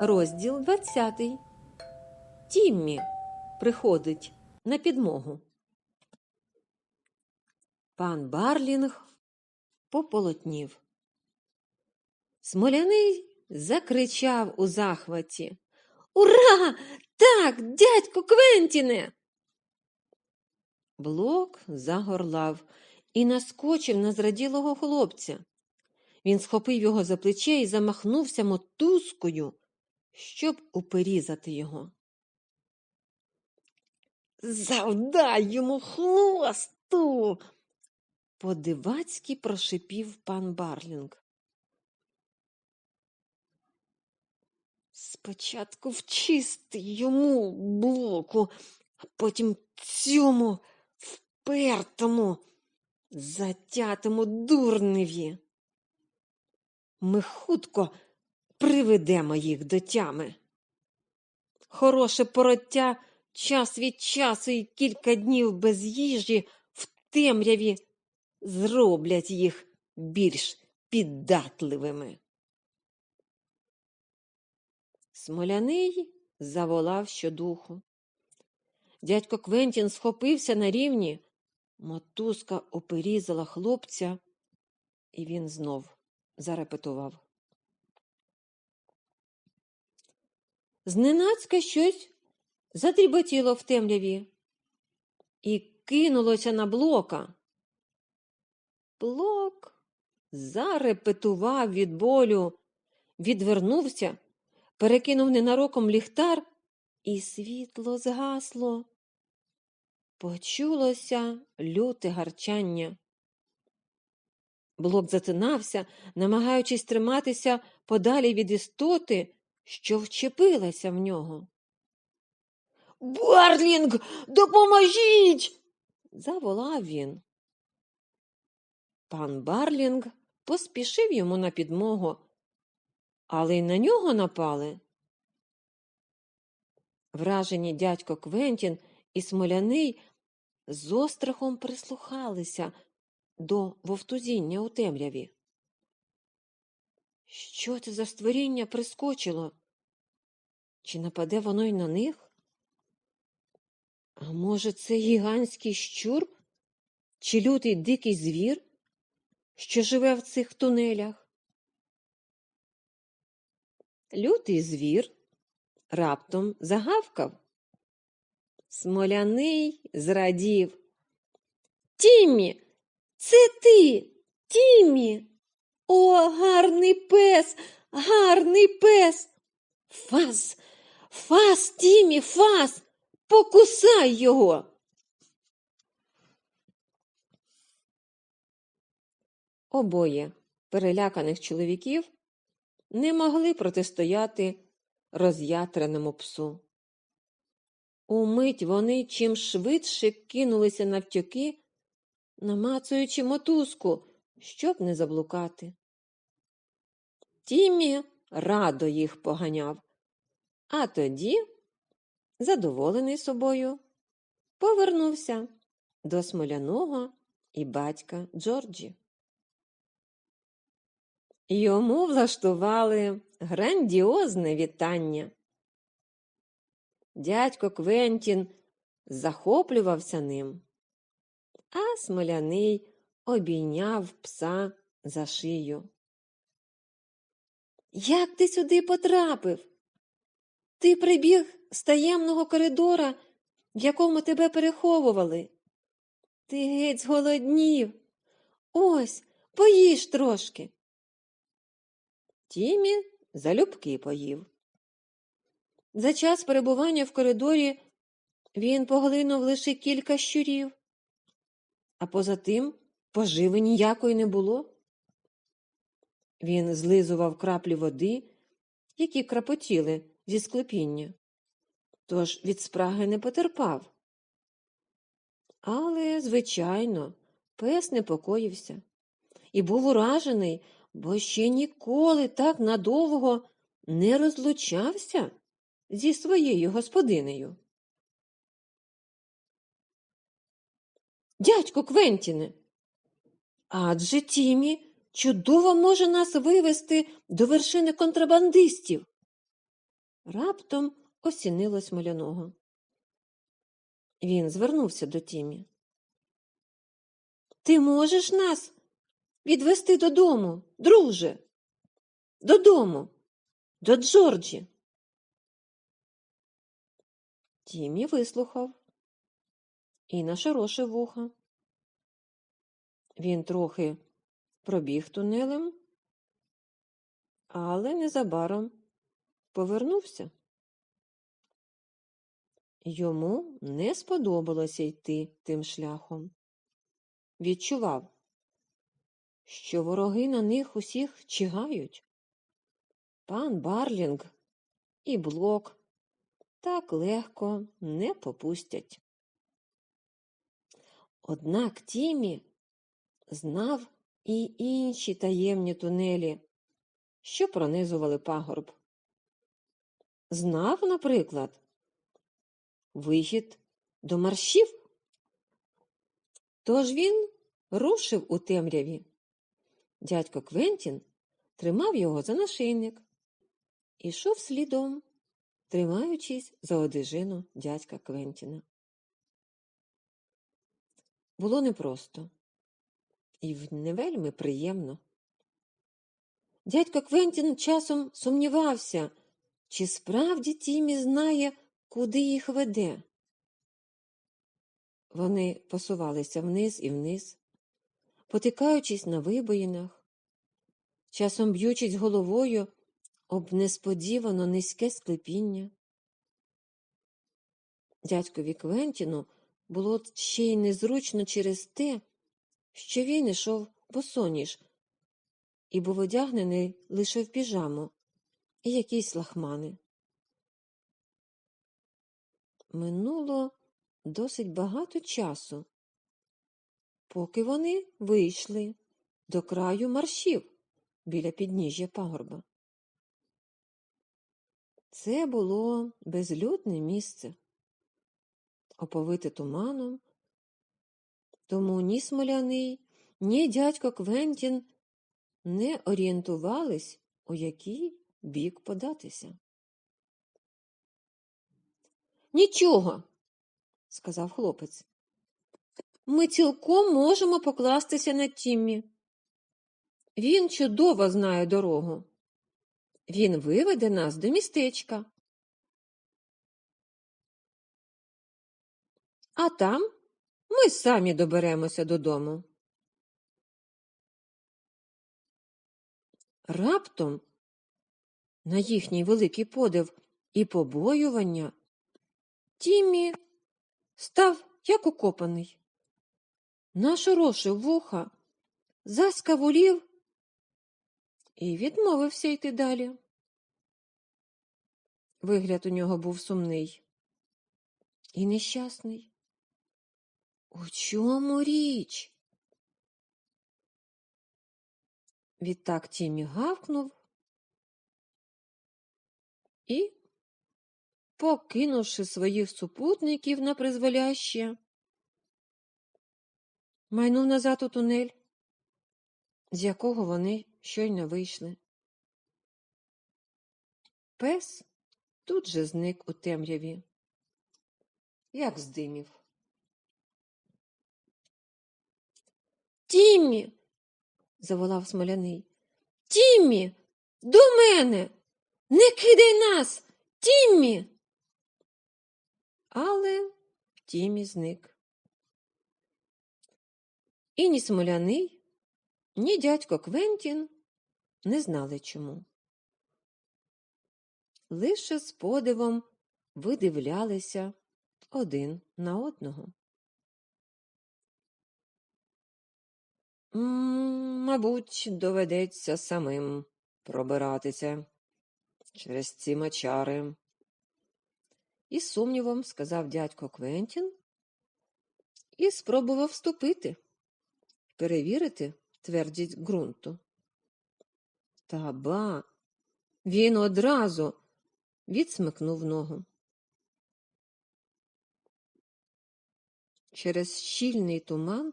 Розділ 20. Тіммі приходить на підмогу. Пан Барлінг пополотнів. Смоляний закричав у захваті. Ура! Так, дядько Квентіне! Блок загорлав і наскочив на зраділого хлопця. Він схопив його за плече і замахнувся мотузкою, щоб уперізати його. Завдай йому хвосту. По-дивацьки прошипів пан Барлінг. Спочатку вчисти йому блоку, а потім цьому впертому, затятому дурневі. Ми хутко приведемо їх до тями. Хороше пороття час від часу і кілька днів без їжі в темряві зроблять їх більш піддатливими. Смоляний заволав щодуху. Дядько Квентін схопився на рівні, мотузка оперізала хлопця, і він знов зарепетував. Зненацька щось задріботіло в темряві і кинулося на блока. Блок зарепетував від болю, відвернувся, перекинув ненароком ліхтар, і світло згасло. Почулося люте гарчання. Блок затинався, намагаючись триматися подалі від істоти, що вчепилася в нього. Барлінг, допоможіть. заволав він. Пан Барлінг поспішив йому на підмогу, але й на нього напали. Вражені дядько Квентін і Смоляний з острахом прислухалися до вовтузіння у темряві. Що це за створіння прискочило? Чи нападе воно й на них? А може, це гігантський щур чи лютий дикий звір, що живе в цих тунелях? Лютий звір раптом загавкав. Смоляний зрадів. Тіммі, це ти, Тіммі. О, гарний пес, гарний пес. Фас, фас, Тімі, фас, покусай його. Обоє переляканих чоловіків не могли протистояти роз'ятреному псу. Умить вони чим швидше кинулися навтьоки, намацуючи мотузку, щоб не заблукати. Тіммі радо їх поганяв, а тоді, задоволений собою, повернувся до смоляного і батька Джорджі. Йому влаштували грандіозне вітання. Дядько Квентін захоплювався ним, а смоляний обійняв пса за шию. Як ти сюди потрапив? Ти прибіг з таємного коридора, в якому тебе переховували. Ти геть зголоднів. Ось, поїж трошки. Тімі залюбки поїв. За час перебування в коридорі він поглинув лише кілька щурів, а поза тим поживи ніякої не було. Він злизував краплі води, які крапотіли зі склепіння, тож від спраги не потерпав. Але, звичайно, пес непокоївся і був уражений, бо ще ніколи так надовго не розлучався зі своєю господинею. Дядько Квентіне, адже Тімі чудово може нас вивести до вершини контрабандистів. раптом осінило смоляного. Він звернувся до Тімі. Ти можеш нас відвести додому, друже? Додому, до Джорджі. Тімі вислухав і нашорошив вуха. Він трохи пробіг тунелем, але незабаром повернувся. Йому не сподобалося йти тим шляхом. Відчував, що вороги на них усіх чигають. Пан Барлінг і Блок так легко не попустять. Однак Тімі знав і інші таємні тунелі, що пронизували пагорб. Знав, наприклад, вихід до маршів. Тож він рушив у темряві. Дядько Квентін тримав його за нашийник, ішов слідом, тримаючись за одежину дядька Квентіна. Було непросто і не вельми приємно. Дядько Квентін часом сумнівався, чи справді Тімі знає, куди їх веде. Вони посувалися вниз і вниз, потикаючись на вибоїнах, часом б'ючись головою об несподівано низьке склепіння. Дядькові Квентіну було ще й незручно через те, що він ішов босоніж і був одягнений лише в піжаму і якісь лахмани. Минуло досить багато часу, поки вони вийшли до краю маршів біля підніжжя пагорба. Це було безлюдне місце, оповите туманом, тому ні смоляний, ні дядько Квентін не орієнтувались, у який бік податися. Нічого, сказав хлопець. Ми цілком можемо покластися на Тіммі. Він чудово знає дорогу. Він виведе нас до містечка. А там ми самі доберемося додому. Раптом, на їхній великий подив і побоювання, Тіммі став як укопаний. Нашорошив вуха, заскавулів і відмовився йти далі. Вигляд у нього був сумний і нещасний. У чому річ? Відтак Тімі гавкнув і, покинувши своїх супутників на призволяще, майнув назад у тунель, з якого вони щойно вийшли. Пес тут же зник у темряві, як здимів. Тіммі. заволав смоляний. Тіммі, до мене. Не кидай нас, Тіммі. Але Тіммі зник. І ні смоляний, ні дядько Квентін не знали чому. Лише з подивом видивлялися один на одного. Мабуть, доведеться самим пробиратися через ці мочари. Із сумнівом сказав дядько Квентін і спробував вступити, перевірити твердість ґрунту. Та ба, він одразу відсмикнув ногу. Через щільний туман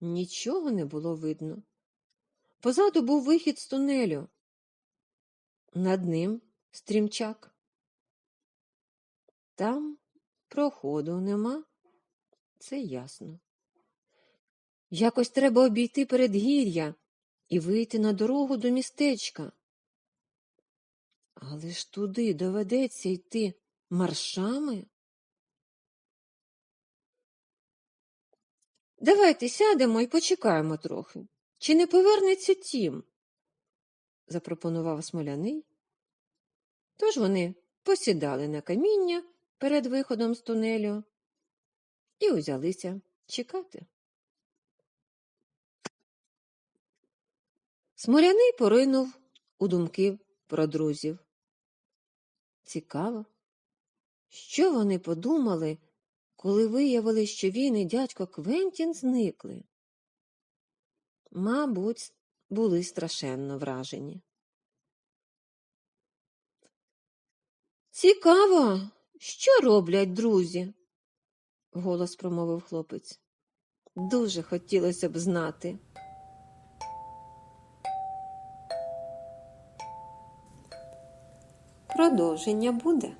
Нічого не було видно. Позаду був вихід з тунелю. Над ним стрімчак. Там проходу нема, це ясно. Якось треба обійти передгір'я і вийти на дорогу до містечка. Але ж туди доведеться йти маршами. Давайте сядемо і почекаємо трохи. Чи не повернеться тім? запропонував смоляний. Тож вони посідали на каміння перед виходом з тунелю і узялися чекати. Смоляний поринув у думки про друзів. Цікаво, що вони подумали, коли виявили, що він і дядько Квентін зникли. Мабуть, були страшенно вражені. Цікаво, що роблять друзі? вголос промовив хлопець. Дуже хотілося б знати. Продовження буде.